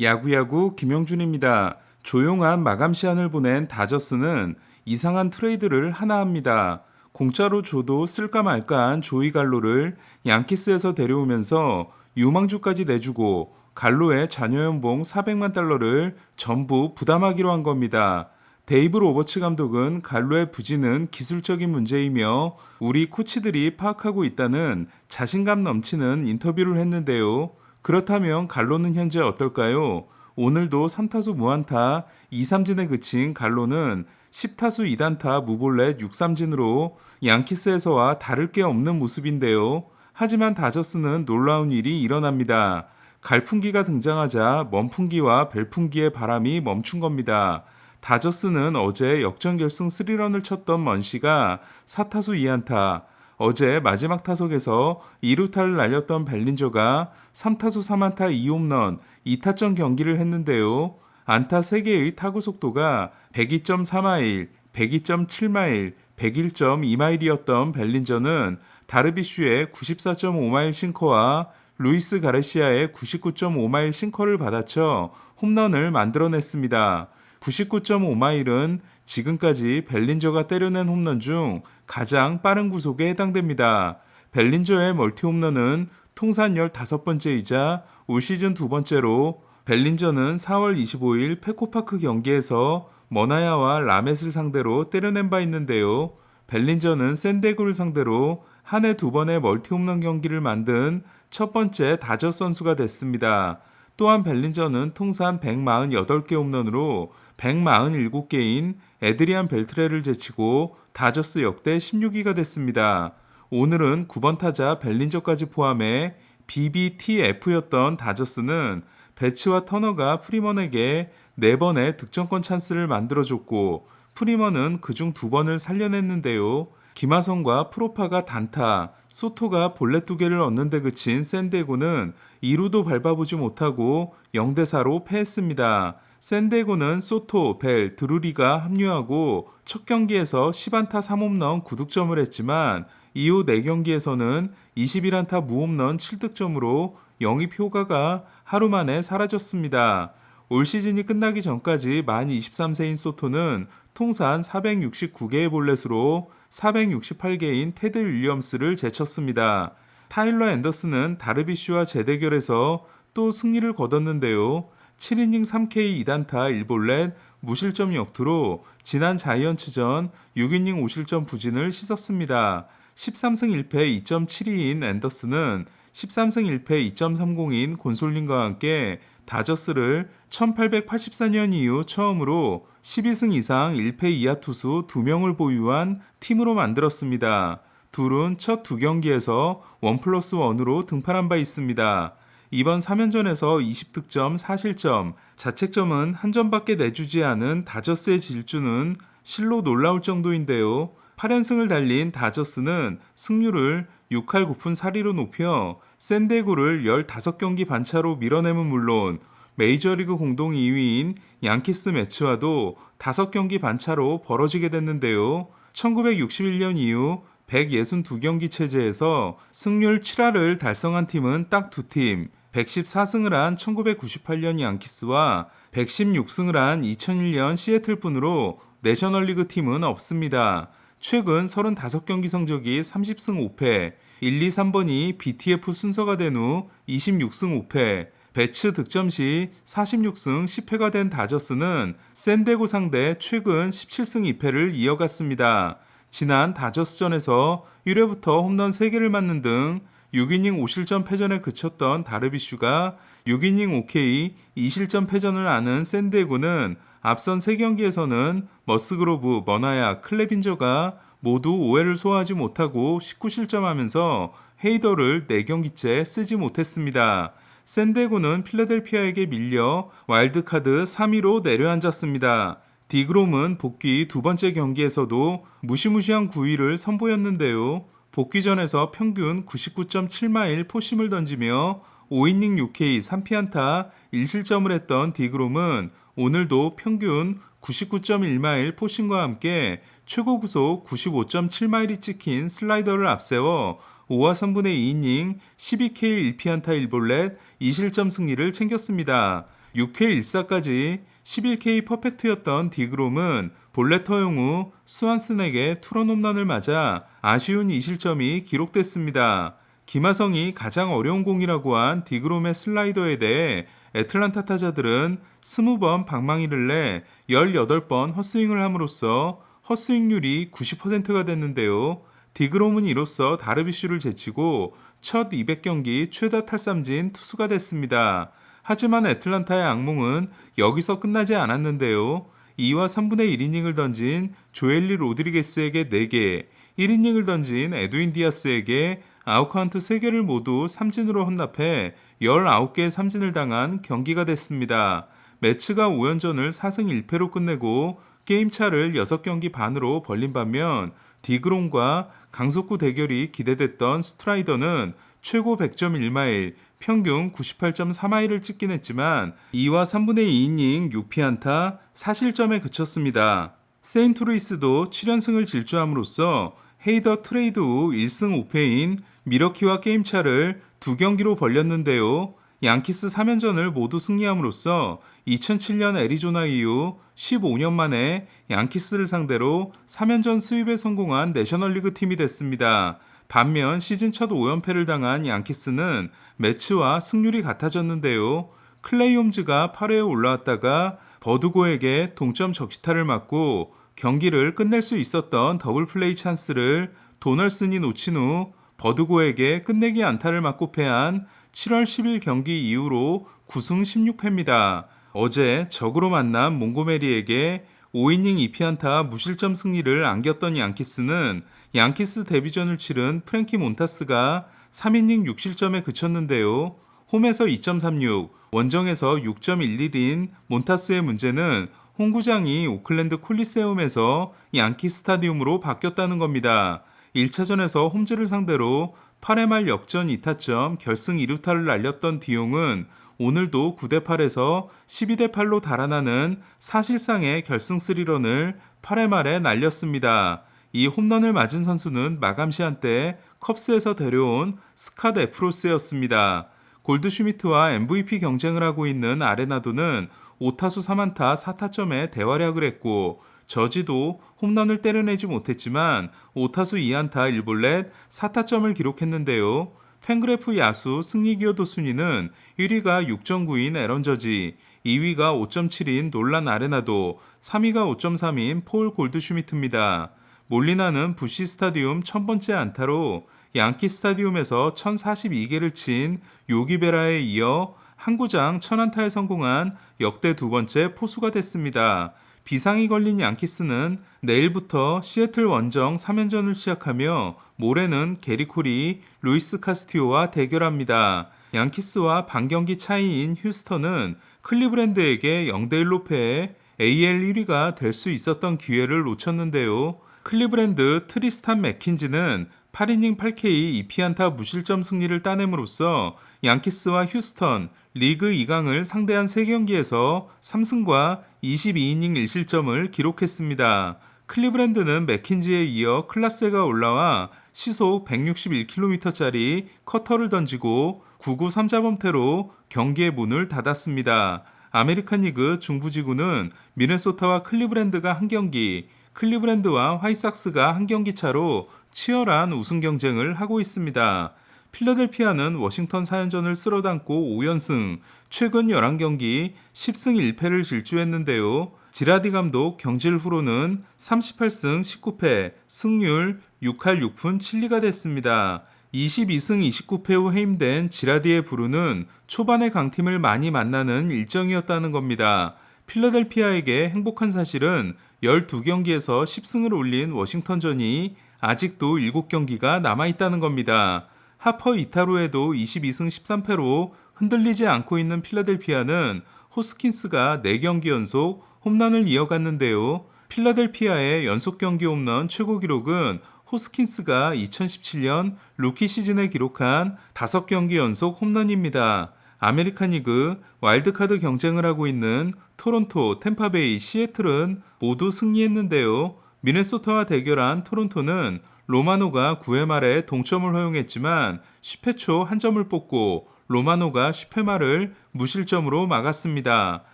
야구야구 김영준입니다. 조용한 마감 시한을 보낸 다저스는 이상한 트레이드를 하나 합니다. 공짜로 줘도 쓸까 말까한 조이 갈로를 양키스에서 데려오면서 유망주까지 내주고 갈로의 자녀 연봉 400만 달러를 전부 부담하기로 한 겁니다. 데이브 로버츠 감독은 갈로의 부진은 기술적인 문제이며 우리 코치들이 파악하고 있다는 자신감 넘치는 인터뷰를 했는데요. 그렇다면 갈로는 현재 어떨까요? 오늘도 3타수 무안타 2삼진에 그친 갈로는 10타수 2단타 무볼넷 6삼진으로 양키스에서와 다를 게 없는 모습인데요. 하지만 다저스는 놀라운 일이 일어납니다. 갈풍기가 등장하자 먼풍기와 벨풍기의 바람이 멈춘 겁니다. 다저스는 어제 역전 결승 3런을 쳤던 먼시가 4타수 2안타, 어제 마지막 타석에서 2루타를 날렸던 벨린저가 3타수 3안타 2홈런 2타점 경기를 했는데요. 안타 3개의 타구 속도가 102.3마일, 102.7마일, 101.2마일이었던 벨린저는 다르비슈의 94.5마일 싱커와 루이스 가르시아의 99.5마일 싱커를 받아쳐 홈런을 만들어냈습니다. 99.5마일은 지금까지 벨린저가 때려낸 홈런 중 가장 빠른 구속에 해당됩니다. 벨린저의 멀티 홈런은 통산 15번째이자 올 시즌 두 번째로 벨린저는 4월 25일 페코파크 경기에서 머나야와 라멧을 상대로 때려낸 바 있는데요. 벨린저는 샌데그를 상대로 한 해 두 번의 멀티 홈런 경기를 만든 첫 번째 다저 선수가 됐습니다. 또한 벨린저는 통산 148개 홈런으로 147개인 에드리안 벨트레를 제치고 다저스 역대 16위가 됐습니다. 오늘은 9번 타자 벨린저까지 포함해 BBTF였던 다저스는 배츠와 터너가 프리먼에게 4번의 득점권 찬스를 만들어줬고 프리먼은 그중 2번을 살려냈는데요. 김하성과 프로파가 단타, 소토가 볼넷 두 개를 얻는데 그친 샌데고는 2루도 밟아보지 못하고 0대4로 패했습니다. 샌데고는 소토, 벨, 드루리가 합류하고 첫 경기에서 10안타 3홈런 9득점을 했지만 이후 4경기에서는 21안타 무홈런 7득점으로 영입 효과가 하루 만에 사라졌습니다. 올 시즌이 끝나기 전까지 만 23세인 소토는 통산 469개의 볼넷으로 468개인 테드 윌리엄스를 제쳤습니다. 타일러 앤더슨은 다르비슈와 재대결에서 또 승리를 거뒀는데요. 7이닝 3K 2단타 1볼넷 무실점 역투로 지난 자이언츠전 6이닝 5실점 부진을 씻었습니다. 13승 1패 2.72인 앤더슨은 13승 1패 2.30인 곤솔린과 함께 다저스를 1884년 이후 처음으로 12승 이상 1패 이하 투수 2명을 보유한 팀으로 만들었습니다. 둘은 첫 두 경기에서 1 플러스 1으로 등판한 바 있습니다. 이번 3연전에서 20득점 4실점, 자책점은 한 점밖에 내주지 않은 다저스의 질주는 실로 놀라울 정도인데요. 8연승을 달린 다저스는 승률을 6할 9푼 4리로 높여 샌데고를 15경기 반차로 밀어내면 물론 메이저리그 공동 2위인 양키스 매치와도 5경기 반차로 벌어지게 됐는데요. 1961년 이후 162경기 체제에서 승률 7할을 달성한 팀은 딱 두 팀, 114승을 한 1998년 양키스와 116승을 한 2001년 시애틀 뿐으로 내셔널리그 팀은 없습니다. 최근 35경기 성적이 30승 5패, 1, 2, 3번이 BTF 순서가 된 후 26승 5패, 배츠 득점 시 46승 10패가 된 다저스는 샌데고 상대 최근 17승 2패를 이어갔습니다. 지난 다저스전에서 1회부터 홈런 3개를 맞는 등 6이닝 5실점 패전에 그쳤던 다르비슈가 6이닝 5K 2실점 패전을 아는 샌데고는 앞선 3경기에서는 머스그로브, 머나야, 클레빈저가 모두 5회를 소화하지 못하고 19실점하면서 헤이더를 4경기째 쓰지 못했습니다. 샌데고는 필라델피아에게 밀려 와일드카드 3위로 내려앉았습니다. 디그롬은 복귀 두 번째 경기에서도 무시무시한 9위를 선보였는데요. 복귀전에서 평균 99.7마일 포심을 던지며 5이닝 6K 3피안타 1실점을 했던 디그롬은 오늘도 평균 99.1마일 포심과 함께 최고 구속 95.7마일이 찍힌 슬라이더를 앞세워 5와 3분의 2이닝 12K 1피안타 1볼넷 2실점 승리를 챙겼습니다. 6회 1사까지 11K 퍼펙트였던 디그롬은 볼넷 허용 후 스완슨에게 투런 홈런을 맞아 아쉬운 2실점이 기록됐습니다. 김하성이 가장 어려운 공이라고 한 디그롬의 슬라이더에 대해 애틀란타 타자들은 20번 방망이를 내 18번 헛스윙을 함으로써 헛스윙률이 90%가 됐는데요. 디그롬은 이로써 다르비슈를 제치고 첫 200경기 최다 탈삼진 투수가 됐습니다. 하지만 애틀란타의 악몽은 여기서 끝나지 않았는데요. 2와 3분의 1이닝을 던진 조엘리 로드리게스에게 4개, 1이닝을 던진 에드윈 디아스에게 아웃카운트 3개를 모두 삼진으로 헌납해 19개의 삼진을 당한 경기가 됐습니다. 매치가 5연전을 4승 1패로 끝내고 게임 차를 6경기 반으로 벌린 반면 디그롬과 강속구 대결이 기대됐던 스트라이더는 최고 100.1마일, 평균 98.4마일을 찍긴 했지만 2와 3분의 2이닝 6피안타 4실점에 그쳤습니다. 세인트루이스도 7연승을 질주함으로써 헤이더 트레이드 후 1승 5패인 미러키와 게임차를 두 경기로 벌렸는데요. 양키스 3연전을 모두 승리함으로써 2007년 애리조나 이후 15년 만에 양키스를 상대로 3연전 수입에 성공한 내셔널리그 팀이 됐습니다. 반면 시즌 첫 5연패를 당한 양키스는 매치와 승률이 같아졌는데요. 클레이 홈즈가 8회에 올라왔다가 버드고에게 동점 적시타를 맞고 경기를 끝낼 수 있었던 더블 플레이 찬스를 도널슨이 놓친 후 버드고에게 끝내기 안타를 맞고 패한 7월 10일 경기 이후로 9승 16패입니다. 어제 적으로 만난 몽고메리에게 5이닝 2피안타 무실점 승리를 안겼던 양키스는 양키스 데뷔전을 치른 프랭키 몬타스가 3이닝 6실점에 그쳤는데요. 홈에서 2.36, 원정에서 6.11인 몬타스의 문제는 홈구장이 오클랜드 콜리세움에서 양키 스타디움으로 바뀌었다는 겁니다. 1차전에서 홈즈를 상대로 8회 말 역전 2타점 결승 2루타를 날렸던 디용은 오늘도 9대 8에서 12대 8로 달아나는 사실상의 결승 3런을 8회 말에 날렸습니다. 이 홈런을 맞은 선수는 마감 시한 때 컵스에서 데려온 스캇 에프로스였습니다. 골드슈미트와 MVP 경쟁을 하고 있는 아레나도는 5타수 3안타 4타점에 대활약을 했고 저지도 홈런을 때려내지 못했지만 5타수 2안타 1볼넷 4타점을 기록했는데요. 팬그래프 야수 승리 기여도 순위는 1위가 6.9인 에런 저지, 2위가 5.7인 놀란 아레나도, 3위가 5.3인 폴 골드슈미트입니다. 몰리나는 부시 스타디움 1000번째 안타로 양키 스타디움에서 1042개를 친 요기베라에 이어 항구장 1000안타에 성공한 역대 두 번째 포수가 됐습니다. 비상이 걸린 양키스는 내일부터 시애틀 원정 3연전을 시작하며 모레는 게리콜이 루이스 카스티오와 대결합니다. 양키스와 반경기 차이인 휴스턴은 클리브랜드에게 0대1로 패해 AL 1위가 될 수 있었던 기회를 놓쳤는데요. 클리브랜드 트리스탄 맥킨지는 8이닝 8K 2피안타 무실점 승리를 따냄으로써 양키스와 휴스턴 리그 2강을 상대한 3경기에서 3승과 22이닝 1실점을 기록했습니다. 클리브랜드는 맥킨지에 이어 클라세가 올라와 시속 161km짜리 커터를 던지고 9구 3자범퇴로 경기의 문을 닫았습니다. 아메리칸 리그 중부지구는 미네소타와 클리브랜드가 한 경기, 클리브랜드와 화이삭스가 한 경기 차로 치열한 우승 경쟁을 하고 있습니다. 필라델피아는 워싱턴 4연전을 쓸어담고 5연승, 최근 11경기 10승 1패를 질주했는데요. 지라디 감독 경질 후로는 38승 19패, 승률 6할 6푼 7리가 됐습니다. 22승 29패 후 해임된 지라디의 부르는 초반에 강팀을 많이 만나는 일정이었다는 겁니다. 필라델피아에게 행복한 사실은 12경기에서 10승을 올린 워싱턴전이 아직도 7경기가 남아있다는 겁니다. 하퍼 이타로에도 22승 13패로 흔들리지 않고 있는 필라델피아는 호스킨스가 4경기 연속 홈런을 이어갔는데요. 필라델피아의 연속 경기 홈런 최고 기록은 호스킨스가 2017년 루키 시즌에 기록한 5경기 연속 홈런입니다. 아메리칸 리그 와일드카드 경쟁을 하고 있는 토론토, 템파베이, 시애틀은 모두 승리했는데요. 미네소타와 대결한 토론토는 로마노가 9회 말에 동점을 허용했지만 10회 초 한 점을 뽑고 로마노가 10회 말을 무실점으로 막았습니다.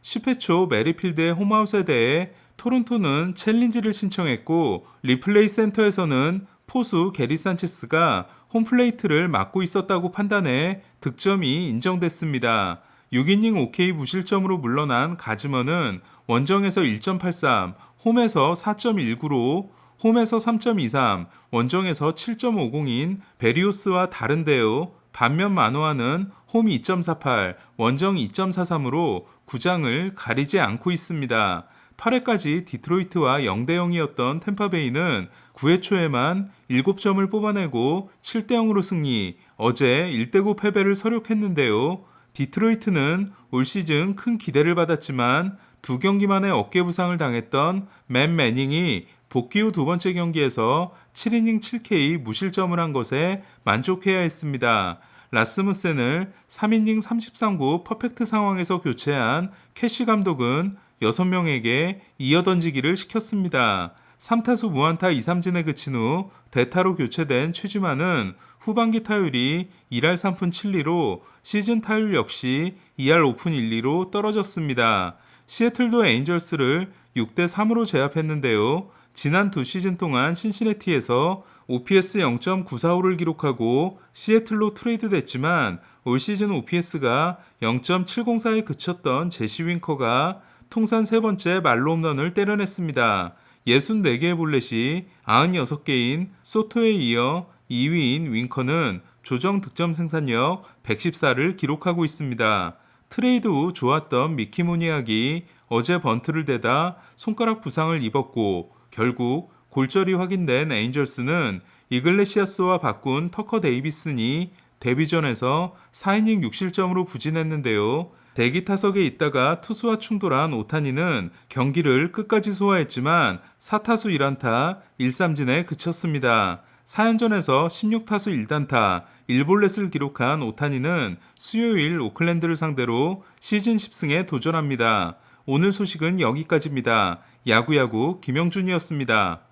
10회 초 메리필드의 홈아웃에 대해 토론토는 챌린지를 신청했고 리플레이 센터에서는 포수 게리 산체스가 홈플레이트를 막고 있었다고 판단해 득점이 인정됐습니다. 6이닝 OK 무실점으로 물러난 가즈먼은 원정에서 1.83, 홈에서 4.19로 홈에서 3.23, 원정에서 7.50인 베리오스와 다른데요. 반면 마노아는 홈 2.48, 원정 2.43으로 구장을 가리지 않고 있습니다. 8회까지 디트로이트와 0대 0이었던 템파베이는 9회 초에만 7점을 뽑아내고 7대 0으로 승리, 어제 1대 9 패배를 서력했는데요. 디트로이트는 올 시즌 큰 기대를 받았지만 두 경기 만에 어깨 부상을 당했던 맨 매닝이 복귀 후 두 번째 경기에서 7이닝 7K 무실점을 한 것에 만족해야 했습니다. 라스무센을 3이닝 33구 퍼펙트 상황에서 교체한 캐시 감독은 6명에게 이어 던지기를 시켰습니다. 3타수 무안타 2, 3진에 그친 후 대타로 교체된 최지만은 후반기 타율이 2할 3푼 7리로 시즌 타율 역시 2할 5푼 1리로 떨어졌습니다. 시애틀도 에인절스를 6대 3으로 제압했는데요. 지난 두 시즌 동안 신시내티에서 OPS 0.945를 기록하고 시애틀로 트레이드 됐지만 올 시즌 OPS가 0.704에 그쳤던 제시 윙커가 통산 세 번째 말로 홈런을 때려냈습니다. 64개의 볼넷이 96개인 소토에 이어 2위인 윙커는 조정 득점 생산력 114를 기록하고 있습니다. 트레이드 후 좋았던 미키 모니악이 어제 번트를 대다 손가락 부상을 입었고 결국 골절이 확인된 에인절스는 이글레시아스와 바꾼 터커 데이비슨이 데뷔전에서 4이닝 6실점으로 부진했는데요. 대기 타석에 있다가 투수와 충돌한 오타니는 경기를 끝까지 소화했지만 4타수 1안타 1삼진에 그쳤습니다. 4연전에서 16타수 1단타 1볼넷을 기록한 오타니는 수요일 오클랜드를 상대로 시즌 10승에 도전합니다. 오늘 소식은 여기까지입니다. 야구야구 김영준이었습니다.